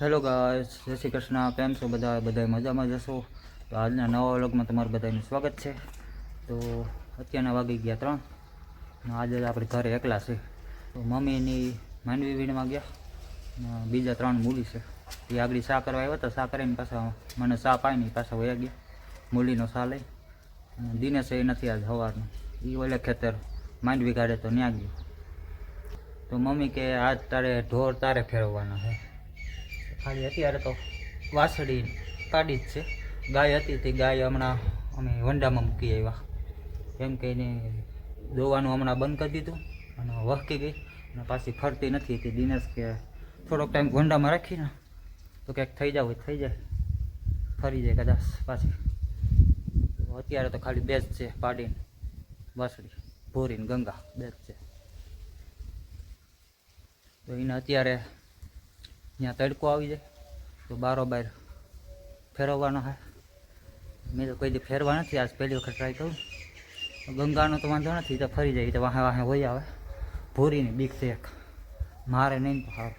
Hello guys જય શ્રી કૃષ્ણ. કેમ છો બધા? બધા મજામાં જશો તો આજના નવા વ્લોગમાં તમારું બધાનું સ્વાગત છે. તો અત્યારના વાગી ગયા ત્રણ. આજે આપણે ઘરે એકલા છે તો મમ્મીની માંડવી વીણમાં ગયા. બીજા ત્રણ મૂલી છે. એ આગળ શા કરવા આવ્યા હતા? શા કરીને પાછા મને શા પાઈ નહીં પાછા વયા ગયા? મૂલીનો શા લઈ? દિનેશ એ નથી આજ સવારનું એ ઓલે ખેતર માંડવી કાઢે તો ન્યા ગયું. તો મમ્મી કે આજ તારે ઢોર તારે ફેરવવાના છે. ખાલી અત્યારે તો વાસળી પાડી જ છે. ગાય હતી તે ગાય હમણાં અમે વંડામાં મૂકી આવ્યા. કેમ કે એને દોવાનું હમણાં બંધ કરી દીધું અને વહકી ગઈ અને પાછી ફરતી નથી તે દિનેશ કે થોડોક ટાઈમ વંડામાં રાખીને તો ક્યાંક થઈ જાવ થઈ જાય. ફરી જાય કદાચ પાછી. અત્યારે તો ખાલી બે છે, પાડીને વાસળી ભોરીને ગંગા, બે છે. તો એને અત્યારે ત્યાં તડકો આવી જાય, તો બારોબાર ફેરવવાનો હા. મેં તો કોઈ દી ફેરવા નથી, આજ પહેલી વખત ટ્રાય કરું. ગંગાનો તો વાંધો નથી, તો ફરી જાય તો વાહે વાહે હોય આવે. ભૂરીની બીક છે એક. મારે નહીં સારું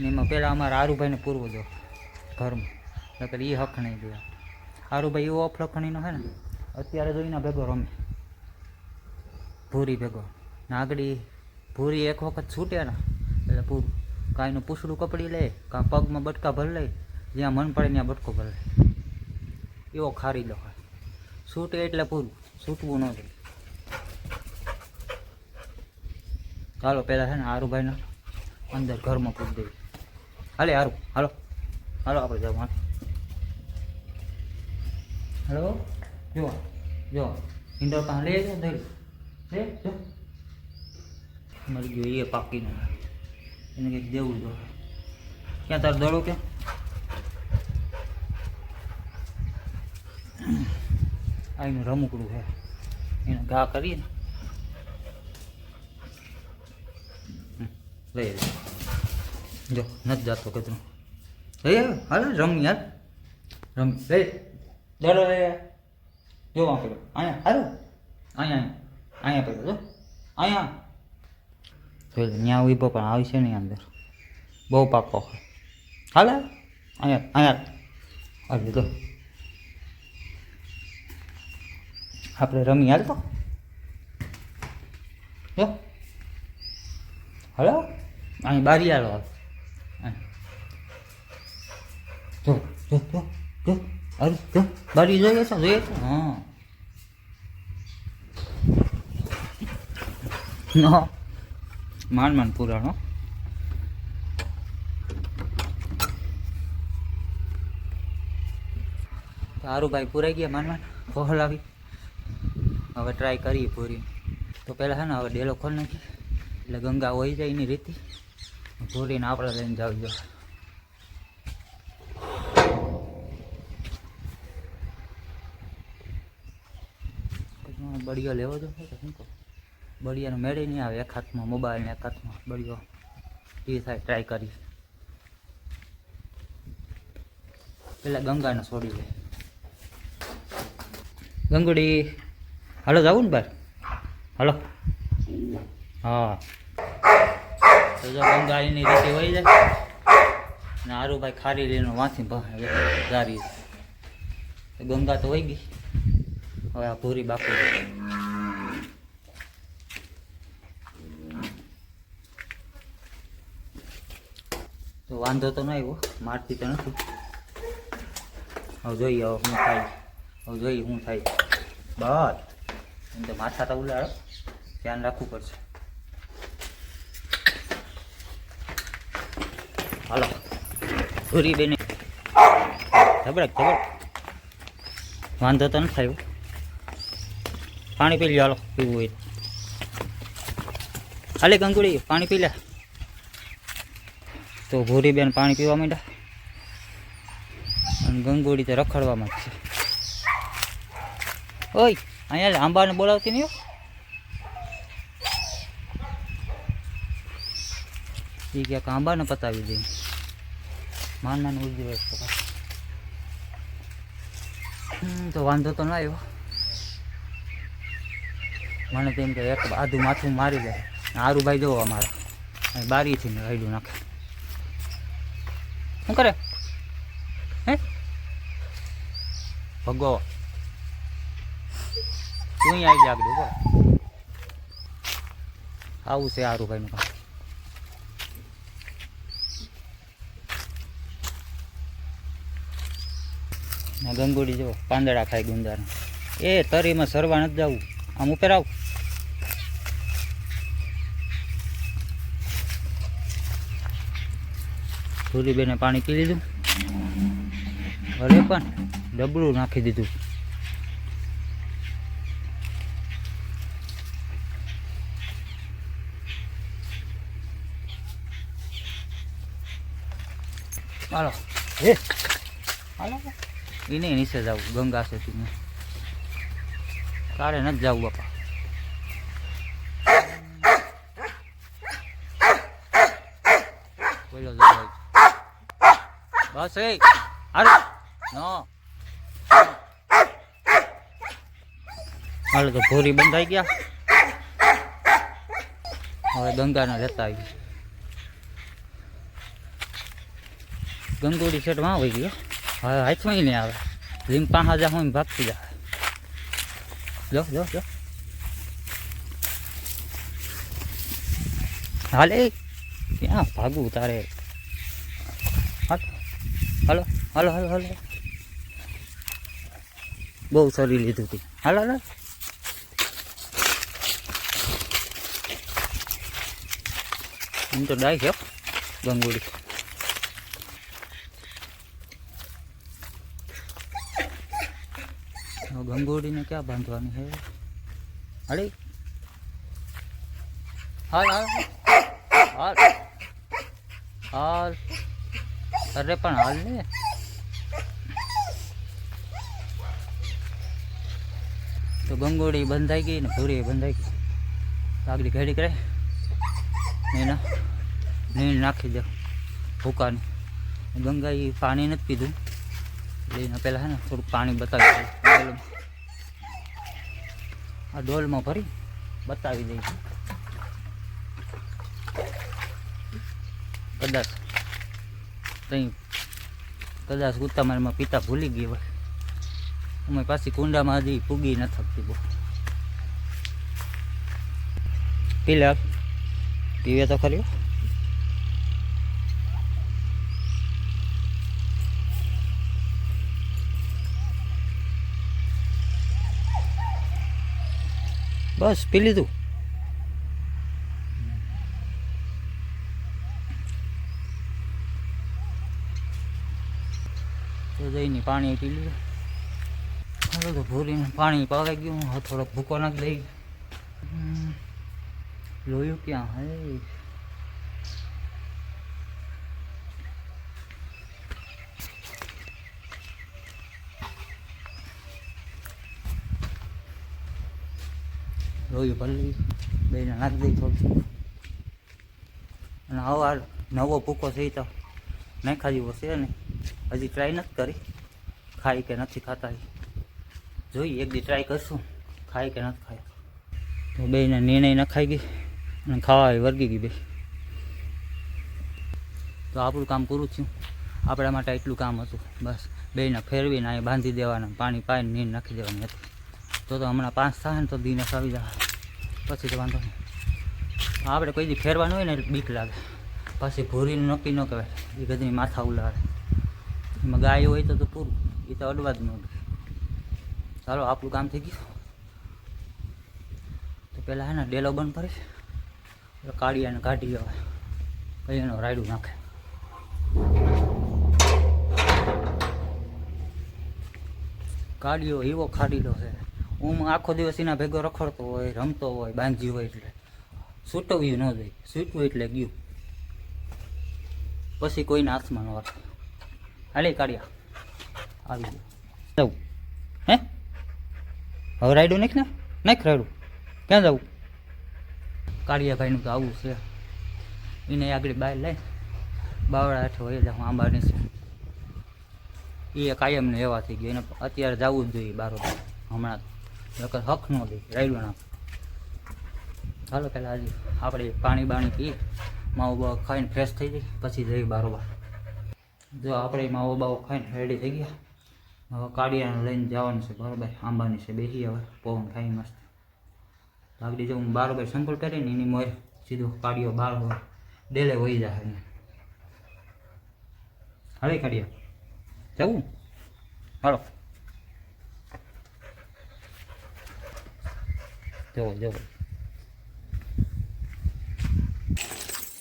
ને એમાં પહેલાં અમારા આરુભાઈને પૂરવો જો, ઘરમાં. નકર એ હક નહીં જોયા આરુભાઈ એવો અફલખણીનો હે ને, અત્યારે જોઈને ભેગો રમે. ભૂરી ભેગો. નાગડી ભૂરી એક વખત છૂટે ને એટલે પૂરું. કાંઈનું પૂછડું કપડી લે, કાં પગમાં બટકા ભરી લે, જ્યાં મન પડે ત્યાં બટકો ભરી લે. એવો ખારી દો છૂટે એટલે પૂરું છૂટવું ન જોઈએ. ચાલો પહેલાં છે ને હારુભાઈને અંદર ઘરમાં પૂરી દેવી હાલે હારું, હાલો. હાલો, આપણે જાવ હાલ. જો જો ઇન્ડોર પાસે લે જો ધરી. લે, જો. મરી ગયો, એ પાકીને. એને કંઈક દેવું જો. ક્યાં તાર દડો કે? આ એનું રમકડું છે એને ઘા કરીએ લઈ જો, નથી જાતો કચરો. લઈ આવે. હાલ રમી યાર રમી. લઈ. દડો લઈ જો વાં અહીંયા હારું અહીંયા અહીંયા. પેલો જો. અહીંયા. તો ત્યાં ઊભો પણ આવશે નહીં અંદર. બહુ પાકો હોય. હાલે? અહીંયા અહીંયા. આવી લીધો આપણે રમી હાલ તો. જો. હલો? અહીં બારી હાલો. હાલ. જો જો જો જો. અરે જો. બારી જોઈએ છો, જોઈએ છે. હા. નો. માંડ માંડ પુરાણો. સારું ભાઈ પૂરાઈ ગયા માંડ માંડ કોહલ આવી. હવે ટ્રાય કરીએ પૂરી. તો પહેલાં છે ને હવે ડેલો ખોલ નાખી એટલે ગંગા વહી જાય એની રીતિ. પૂરીને આપણે લઈને જાવજો બળિયો લેવો જો શું કહું? બળિયાનો મેળે નહીં આવે, એક હાથમાં મોબાઈલ ને એક હાથમાં બળિયો. એ થાય ટ્રાય કરી. પેલા ગંગાને છોડી દે. ગંગુડી, હાલો જાવું ને બાર? હાલો. હા. તો જો ગંગા રીતે વહી જાય. ને આરુભાઈ ખારી લઈને વાંચી જારી ગંગા તો હોય ગઈ. હવે આ ભૂરી બાકી તો વાંધો તો ન આવ્યો મારતી તો નથી. હવે જોઈએ હવે શું થાય. હવે જોઈએ શું થાય. બસ. એમ તો માથા તો ઉલાડો ધ્યાન રાખવું પડશે. હાલો. પૂરી બેને. ધબડક ધબડક વાંધો તો નથી આવ્યો. પાણી પી લ્યો, હાલો. પીવું હોય ખાલી કંકુડી, પાણી પી લે. તો ભૂરી બેન પાણી પીવા માંડ્યા. અને ગંગોડી તો રખડવામાં જ છે. ઓય અહીંયા આંબાને બોલાવતી નહીં. એ ક્યાંક આંબાને પતાવી દે. માનનાને ઉજવે હમ, તો વાંધો તો ના આવ્યો. મને તેમ કે એક આધું માથું મારી દે આરુભાઈ જોવો અમારા. બારીથી ને રાયડું નાખે. શું કરે? હે? ભગો. તું અહીં આવી જાગ દો આવું છે સારું ભાઈનું કામ. ગંગોડી જો પાંદડા ખાય ગુંદાને. એ તરીમાં સરવા નથી જવું. આમ ઉપર આવ. સૂરીબેને પાણી પી લીધું. ભલે પણ ડબલું નાખી દીધું. હાલો. હે? હાલો. એને નીચે જવું ગંગા છે તું તારે નથી જવું બાપા બોલો જય બસ એ હાલો. નો હાલો તો ભોરી બંધાઈ ગયા. હવે ગંગાના લેતા આવી ગંગોડી સેટમાં વહી ગયો? હવે હાથમાં નહીં આવે. લીમ પાંચ હજાર હું ભાગતી જાય. જો જો જો હાલે. ક્યાં ભાગવું તારે? હાલો, હલો હાલો, હલો. બહુ સરી લીધું હતું હાલો હાલો. હું તો ડાય છે ગંગુડી હવે ગંગોડીને ક્યાં બાંધવાની છે અરે હાલ હાલ. હાલ. હાલ. અરે, પણ હાલ ને. તો ગંગોળી બંધાઈ ગઈ ને ભૂરી બંધાઈ ગઈ. આગળ ઘડી કરે. એના નીણ નાખી દે ભૂકાની. ગંગા એ પાણી નથી પીધું. એટલે પહેલાં હે ને થોડુંક પાણી બતાવી ડોલમાં. આ ડોલમાં ભરી બતાવી દઈ કદાચ. તઈ કદાચ ઉતામારમાં પિતા ભૂલી ગઈ હોય. અમે પાછી કુંડામાં હજી પૂગી ન થતી બહુ. પીલા પીવે તો ખરી બસ પી લીધું. તો પાણી પી લીધું. હાલો તો ભૂરીને પાણી પાવાઈ ગયું. હવે થોડોક ભૂકો નાખી દઈ. લોયું ક્યાં? હે. લોયું ભરી બેને નાખી દઈ થોડું અને હવે નવો ભૂકો થઈ તો. નાખા જેવો છે ને? હજી ટ્રાય નથી કરી. ખાઈ કે નથી ખાતા જોઈએ, એક દી ટ્રાય કરશું. ખાય કે નથી ખાય. તો બેને નિર્ણય ન ખાઈ ગઈ અને ખાવા વર્ગી ગઈ બે. તો આપણું કામ પૂરું થયું. આપણા માટે એટલું કામ હતું. બસ બેને ફેરવીને અહીં બાંધી દેવાના, પાણી પાઈને નીર નાખી દેવાની હતી. તો તો હમણાં પાંચ થાય ને તો દીને ખાવી જાય. પછી તો વાંધો નહીં. આપણે કોઈ દી ફેરવાનું હોય ને એટલે બીક લાગે. પછી ભૂરીને નક્કી ન કહેવાય. એ ગધની માથા ઉલાડે એમાં ગાય હોય તો તો પૂરું. એ તો અડવાજ જ ચાલો, આપણું કામ થઈ ગયું. તો પહેલાં હે ને, ડેલો બંધ કરીશ એટલે કાઢીને કાઢી આવે પછી એનો રાયડું નાખે. કાઢ્યો એવો ખાડીલો છે. હું આખો દિવસ એના ભેગો રખડતો હોય, રમતો હોય, બાંધી હોય એટલે. સૂટવ્યું ન જાય. સૂટવું એટલે ગયું. પછી કોઈના હાથમાં ન રાખે. હાલે કાઢ્યા આવી ગયો. જવું. હે? હવે રાયડું નાખ ને? નાખ રાયડું. ક્યાં જવું? કાળિયાભાઈનું તો આવું છે. એને આગળ બહાર લઈ બાવળા હેઠળ હોય એટલે આંબાની છે. એ કાયમને એવા થઈ ગયો. એને અત્યારે જવું જ જોઈએ બારો હમણાં નકર હક ન દે, રાયડું નાખ. ચાલો પહેલાં આજે આપણે પાણી બાણી પીએ. માવો બાવ ખાઈને ફ્રેશ થઈ જાય, પછી જઈએ બારોબાર જો આપણે માવો બાવો ખાઈને રેડી થઈ ગયા. હવે કાઢિયાને લઈને જવાનું છે બરાબર આંબાની છે બેસી હવે. પવન ખાઈ મસ્ત. લાગી જો હું બારોબાર સંપલ કરીને એની મોર સીધો કાઢ્યો બાર હોય. ડેલે વહી જાય હવે કાઢ્યા જવું? હાલો. જવો જવો.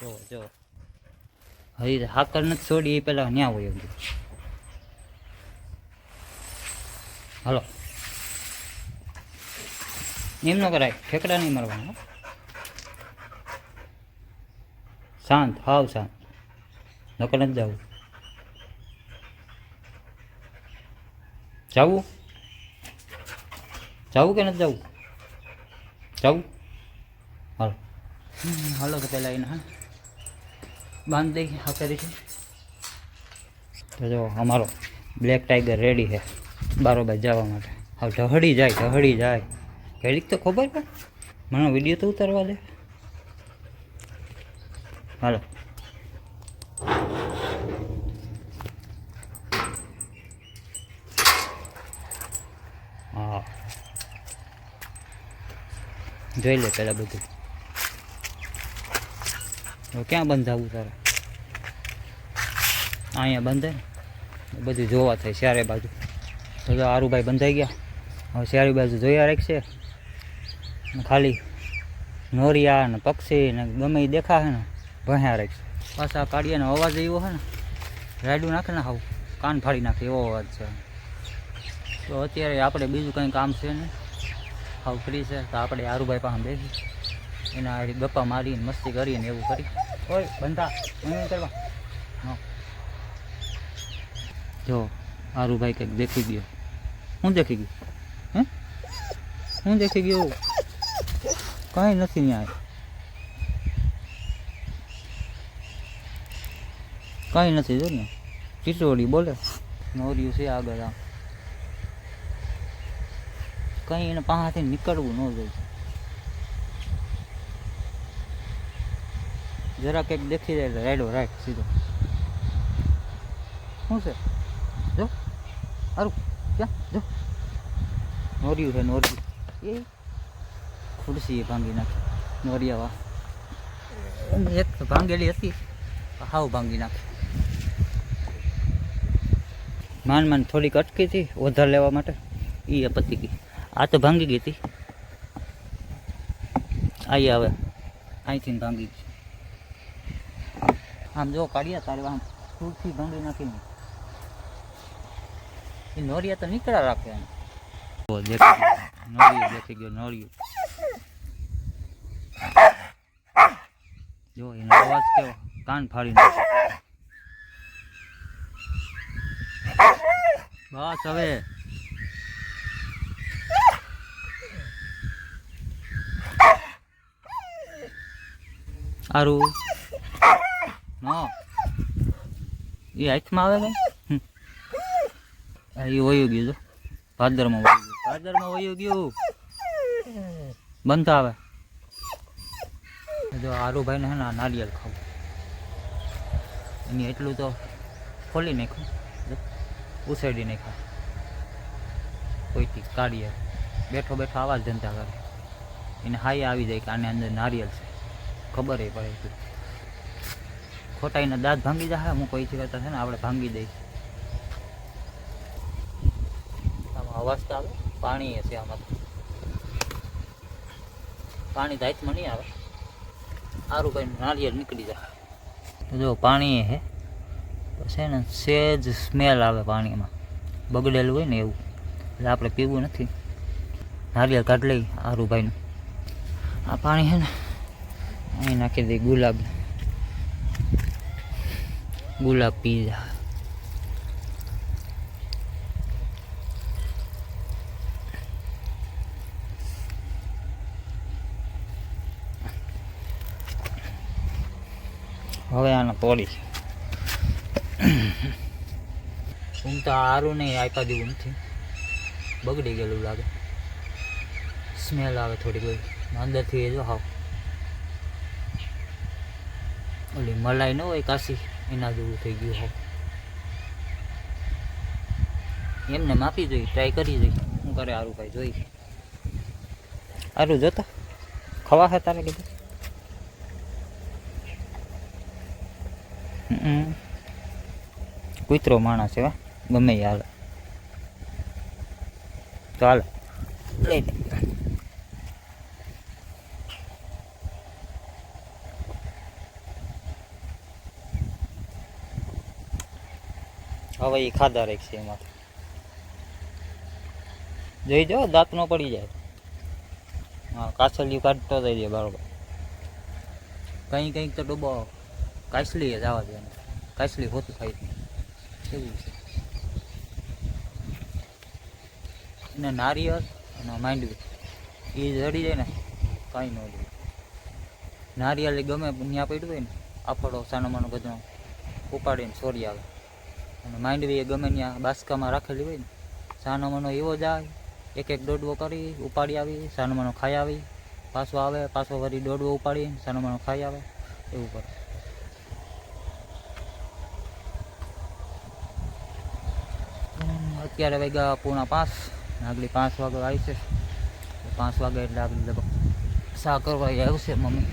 જવો જવો. હરી હાકર નથી છોડી, એ પેલા ન્યા હોય એમ હાલો. એમ ન કરાય ઠેકડા નહીં મારવાના હો. શાંત હાવ શાંત. નકર નથી જવું. જવું? જવું કે નથી જવું? જવું? હાલો. હમ, હાલો તો પહેલાં એને હા. બાંધ દઈ હા કરી છે. તો જો અમારો બ્લેક ટાઈગર રેડી છે. બારોબાર જવા માટે. હવે ઢહડી જાય ઢહડી જાય. ઘડીક તો ખબર પડે. મને વીડિયો તો ઉતારવા દે. હાલો. હા. જોઈ લે પહેલાં બધું. હવે ક્યાં બંધાવું તારે? અહીંયા બંધે બધું જોવા થાય, ચારે બાજુ. તો જો આરુભાઈ બંધાઈ ગયા. હવે ચારી બાજુ જોયા રાખશે. ને ખાલી નોરિયા ને પક્ષી ને ગમે એ દેખાશે ને ભણ્યા રાખશે. પાછા કાઢિયાનો અવાજ એવો છે ને, રાયડું નાખે ને હાવ કાન ફાડી નાખે એવો અવાજ છે. તો અત્યારે આપણે બીજું કંઈ કામ છે નહીં. હાવ ફ્રી છે, તો આપણે આરુભાઈ પાસે બેસી. એના ગપ્પા મારીને, મસ્તી કરીને એવું કરી. ઓય, બંધા એમ કરવા. જો, આરુભાઈ કંઈક દેખી ગયો. હું દેખી ગયું? હે? હું દેખી ગયો? કાંઈ નથી ત્યાં કાંઈ નથી જો ને. ટીટોડી બોલે. નોર્યું છે આગળ આમ. કંઈ એને પાસેથી નીકળવું ન જોઈએ. જરા કંઈક દેખી જાય રાઈડો રાઈટ સીધો. શું છે? જો. સારું ક્યાં જો. નોર્યું છે નોર્યું. એ. ખુરશી ભાંગી નાખી નોરિયાવા એક ભાંગેલી હતી હાવ ભાંગી નાખી. માન માન થોડીક અટકી હતી વધારે લેવા માટે એ પતી ગઈ. આ તો ભાંગી ગઈ હતી. આઈ હવે અહીંથી ભાંગી ગઈ. આમ જો કાઢ્યા તારે આમ ખુરશી ભાંગી નાખીને. એ નોરિયા તો નીકળ્યા રાખે ઓ નોરિયું દેખી ગયો, નોરિયું. જો, એનો અવાજ કેવો? કાન ફાડી નાખે. બસ હવે. આરું નો. એ હાથમાં આવે કઈ એ વયું ગયું જો. ભાદરમાં વયું ગયું. ભાદરમાં વયું ગયું. બનતા આવે. જો આરુભાઈને હે ને આ નારિયેળ ખાવું. એની એટલું તો ખોલી નાખ્યું. ઉછેડી નાખ્યા. કોઈથી કાઢીએ. બેઠો બેઠો આવા જ ધંધા કરે. એને હાઈ આવી જાય કે આની અંદર નારિયેળ છે. ખબર એ પડે ખોટા એના દાંત ભાંગી જાય હું કોઈથી કરતા છે ને, આપણે ભાંગી દઈ આમાં અવાજ તો આવે. પાણી હશે આમાં તો. પાણી તો હાથમાં નહીં આવે. સારું ભાઈ નારિયેળ નીકળી જાય. તો જો પાણી હે. તો છે ને સેજ સ્મેલ આવે પાણીમાં. બગડેલું હોય ને એવું. એટલે આપણે પીવું નથી. નારિયેળ કાઢ લઈ આરુભાઈનું આ પાણી છે ને, અહીં નાખી દઈ ગુલાબ. ગુલાબ પી જા. હવે આને તોડી હું તો સારું નહીં, આપ્યા દેવું નથી. બગડી ગયેલું લાગે. સ્મેલ આવે થોડી કોઈ અંદરથી એ જો હાવ. ઓલી મલાઈ ન હોય કાશી, એના જેવું થઈ ગયું હાવ. એમને માપી જોઈ ટ્રાય કરી જોઈ. શું કરે સારું ભાઈ જોઈ. સારું જોતા? ખવા છે તારે કીધું? કૂતરો માણસ એવા. ગમે હાલે. તો હાલ. લઈ લે. હવે એ ખાધા રાખશે એમાં જોઈ જો, દાંત નો પડી જાય. હા, કાછલિયું કાઢતો જઈએ બરોબર. કંઈ કંઈક તો ડૂબો કાચલી જ આવવા દે કાસલી હોતું થાય એવું છે? ને નારિયેળ અને માંડવી. એ જડી જાય ને, કાંઈ ન જોઈએ નારિયેળ ગમે ત્યાં પડ્યું હોય ને આફળો સાનામાનો બધો ઉપાડીને છોડી આવે. અને માંડવી એ ગમે ત્યાં બાસકામાં રાખેલી હોય ને, સાનામાનો એવો જાય એક એક દોડવો કરી, ઉપાડી આવી, સાનામાનો ખાઈ આવી. પાછો આવે, પાછો વળી દોડવો ઉપાડી સાનોમાનો ખાઈ આવે. એવું કરે. અત્યારે વાગ્યા પૂણા પાંચ, આગલી પાંચ વાગે આવશે પાંચ વાગે એટલે આગળ લગભગ સા કરવા આવશે મમ્મી.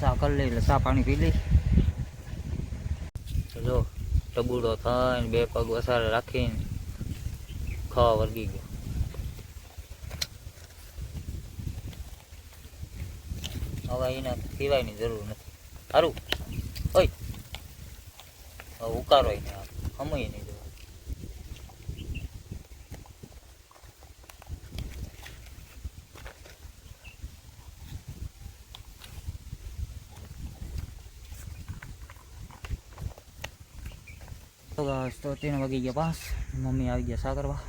સા કરી લઈ એટલે સા પાણી પી લઈ જો ટબુડો થઈને બે પગ વસારે રાખીને ખાવા વર્ગી ગયો. હવે એને પીવાયની જરૂર નથી. સારું હોય ઉકારો એને સમય નહીં જવા તો guys, તો ત્રણ વાગી ગયા પાસ. મમ્મી આવી ગયા સા કરવા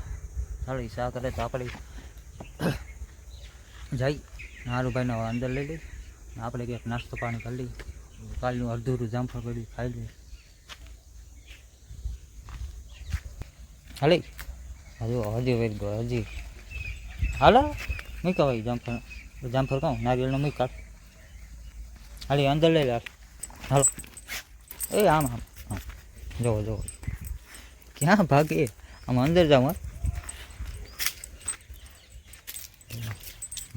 ચાલો સા કરે તો આપણે જઈ નારુભાઈને અંદર લઈ લઈ. આપણે કંઈક નાસ્તો પાણી કરી લઈએ કાલનું અડધું જામફળ કરી ખાઈ લઈએ હાલે. હજુ, હજી વેરી ગયો, હજી. હાલો. નહીં ભાઈ જામફળ. જામફળ કહું, નારિયેળનો મૂક કાઢ. હાલી, અંદર લઈ લે. હાલો. એ આમ આમ. જોવો જોવો. ક્યાં ભાગે આમ અંદર જાઉં હા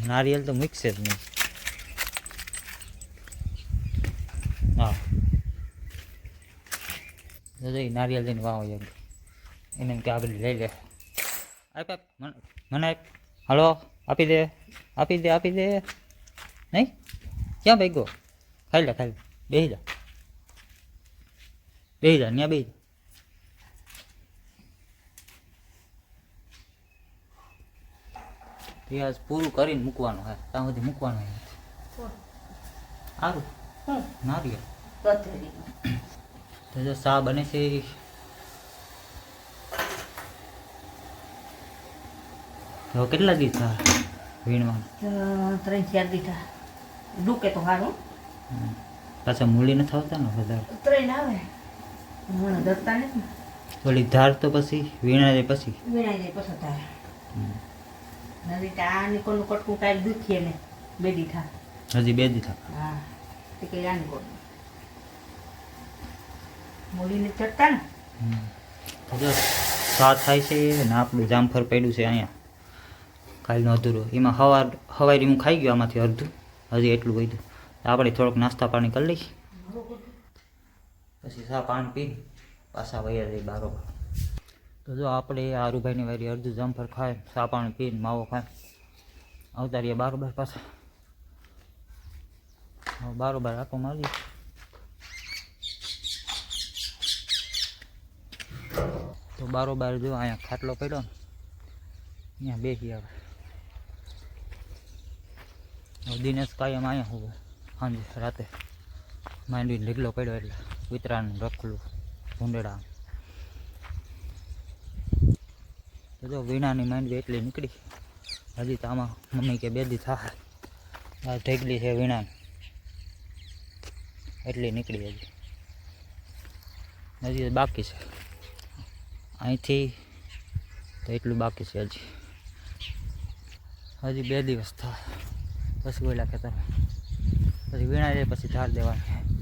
નારિયેલ તો મિક્સ જ નહીં હા તો જઈ નારિયેલ લઈને વાવો એક એને એમ કે આગળ લઈ લે આપ આપ મને મને આપ હાલો આપી દે આપી દે આપી દે નહીં ક્યાં ભાઈ ગયો ખાઈ લે ખાઈ લે બેસી જા બેસી જા ત્યાં બેસી જા રિયાઝ પૂરું કરીને મૂકવાનું હે. ત્યાં સુધી મૂકવાનું સારું. નારિયેળ. તો જો સા બને છે તો કેટલા થાય વીણવાનું? ત્રણ ચાર દીધા ડૂકે તો સારું પાછા મૂલી નથી આવતા ને વધારે? ત્રણ આવે. હમણાં ધરતા નથી ઓલી ધાર તો પછી વીણા જાય પછી. વીણા જાય પછી તારે હમ. નદી નિકોલનું કટકું કાંઈ દુખીએ ને બે દીઠા હજી બે દી થાય હા તે કઈ આ નિકોલ મૂડીને ચડતા ને? હમ. સા થાય છે ને આપણું જામફર પડ્યું છે અહીંયા. કાલનું અધૂરું. એમાં હવાર હવારી હું ખાઈ ગયો આમાંથી અડધું. હજી એટલું વધ્યું. આપણે થોડોક નાસ્તા પાણી કરી લઈશ. પછી સા પાણી પી પાછા વૈયા જઈ બારોબાર. તો જો આપણે આરુભાઈની વારી અડધું જામફળ ખાય સા પાણી પીને માવો ખાય. અવતારીએ બારોબાર પાછા બારોબાર આખો મારી તો બારોબાર જો અહીંયા ખાટલો પડ્યો ને, અહીંયા બેસી આવે. દિનેશ કાયમ અહીંયા હું સાંજે રાતે. માંડવીને લીગલો પડ્યો એટલે કૂતરાનું રખલું ભૂંડડા તો વીણાની માંડવી એટલી નીકળી. હજી તો આમાં મમ્મી કે બે દી થાય. આ ઢેકલી છે વીણાની. એટલી નીકળી હજી. હજી બાકી છે. અહીંથી તો એટલું બાકી છે હજી. હજી બે દિવસ થાય. પછી ઓલા ખેતર પછી વીણા જાય, પછી ધાર દેવાની.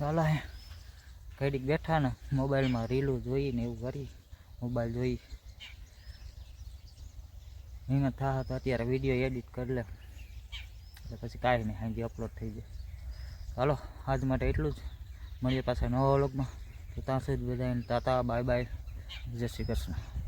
ચાલો ઘડીક બેઠા ને મોબાઈલમાં રીલું જોઈ ને એવું કરી. મોબાઈલ જોઈ હિંમત થાય તો અત્યારે વીડિયો એડિટ કરી લે. એટલે પછી કાંઈ નહીં હાંજી અપલોડ થઈ જાય. ચાલો આજ માટે એટલું જ. મળીએ પાછા નવા વ્લોગમાં તો ત્યાં સુધી બધાને તાતા બાય બાય. જય શ્રી કૃષ્ણ.